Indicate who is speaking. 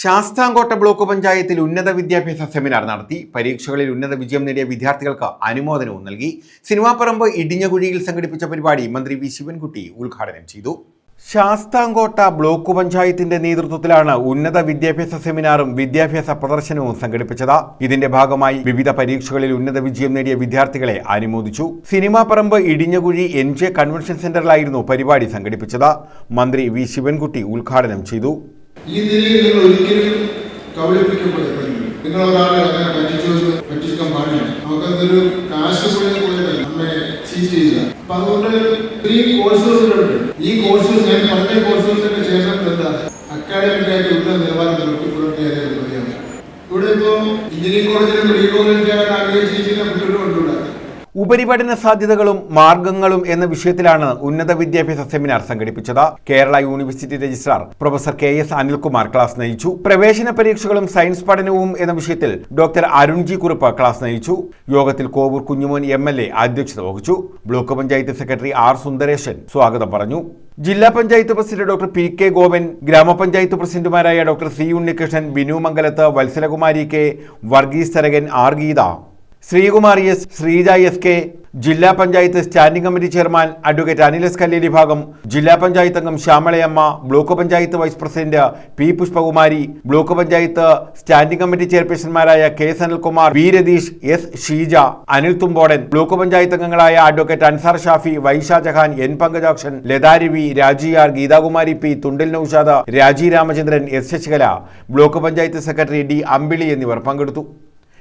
Speaker 1: Sasthamkotta block പഞ്ചായത്തിൽ ഉന്നത വിദ്യാഭ്യാസ സെമിനാർ നടത്തി. പരീക്ഷകളിൽ ഉന്നത വിജയം നേടിയ വിദ്യാർത്ഥികൾക്ക് അനുമോദനവും നൽകി. സിനിമാപ്പറമ്പ് ഇടിഞ്ഞകുഴിയിൽ സംഘടിപ്പിച്ച പരിപാടി മന്ത്രി വി ശിവൻകുട്ടി ഉദ്ഘാടനം ചെയ്തു. ശാസ്താംകോട്ട ബ്ലോക്ക് പഞ്ചായത്തിന്റെ നേതൃത്വത്തിലാണ് ഉന്നത വിദ്യാഭ്യാസ സെമിനാറും വിദ്യാഭ്യാസ പ്രദർശനവും സംഘടിപ്പിച്ചത്. ഇതിന്റെ ഭാഗമായി വിവിധ പരീക്ഷകളിൽ ഉന്നത വിജയം നേടിയ വിദ്യാർത്ഥികളെ അനുമോദിച്ചു. Cinemaparambu Idinjakuzhi N J convention സെന്ററിലായിരുന്നു പരിപാടി സംഘടിപ്പിച്ചത്. മന്ത്രി വി ശിവൻകുട്ടി ഉദ്ഘാടനം ചെയ്തു.
Speaker 2: ഈ നിലയിൽ നിങ്ങൾ ഒരിക്കലും കബളിപ്പിക്കപ്പെടുന്നില്ല നിങ്ങൾ ഒരാളെ അങ്ങനെ പറ്റിച്ചു പറ്റിക്കാൻ പാടില്ല. നമുക്കതൊരു കാശ് പോലെ പോയതല്ല. നമ്മെ ചീറ്റ് ചെയ്യുക അപ്പൊ അതുകൊണ്ട് ഈ കോഴ്സുകളുണ്ട് ഈ കോഴ്സുകൾ ഞാൻ പറഞ്ഞ കോഴ്സുകൾക്ക് ശേഷം എന്താ? അക്കാഡമിക് ആയിട്ട് ഉള്ള നിലവാരം മതിയാവും ഇവിടെ ഇപ്പോൾ എഞ്ചിനീയറിംഗ് കോളേജിലും മെഡിക്കൽ കോളേജിലും ആഗ്രഹിച്ചിരിക്കുന്ന കുട്ടികളും ഉണ്ട്
Speaker 1: ഉപരിപഠന സാധ്യതകളും മാർഗങ്ങളും എന്ന വിഷയത്തിലാണ് ഉന്നത വിദ്യാഭ്യാസ സെമിനാർ സംഘടിപ്പിച്ചത്. Kerala university registrar professor K S Anilkumar class നയിച്ചു. പ്രവേശന പരീക്ഷകളും സയൻസ് പഠനവും എന്ന വിഷയത്തിൽ ഡോക്ടർ അരുൺജി കുറുപ്പ് ക്ലാസ് നയിച്ചു. യോഗത്തിൽ Kovoor Kunjumon M L A അധ്യക്ഷത വഹിച്ചു. Block panchayat secretary R Sundaresan സ്വാഗതം പറഞ്ഞു. ജില്ലാ panchayat president doctor P K Govan ഗ്രാമപഞ്ചായത്ത് പ്രസിഡന്റുമാരായ doctor C Unnikrishnan Binu Mangalath Vatsalakumari K Varghese Tharakan R Geetha Sreekumar S Sreeja S K ജില്ലാ panchayat standing committee chairman advocate Anil S Kalleri Bhagam ജില്ലാ പഞ്ചായത്ത് അംഗം Shyamalayamma block panchayat vice president P Pushpakumari block panchayat standing committee ചെയർപേഴ്സൺമാരായ K S Anilkumar V Ratheesh S Sheeja Anil Thumbodan block panchayat അംഗങ്ങളായ advocate Ansar Shafi Vaisha Jahan N Pankajakshan Latharavi Raji R Geethakumari P Thundil Noushad Raji Ramachandran S Sasikala block panchayat secretary D Ambili എന്നിവർ പങ്കെടുത്തു.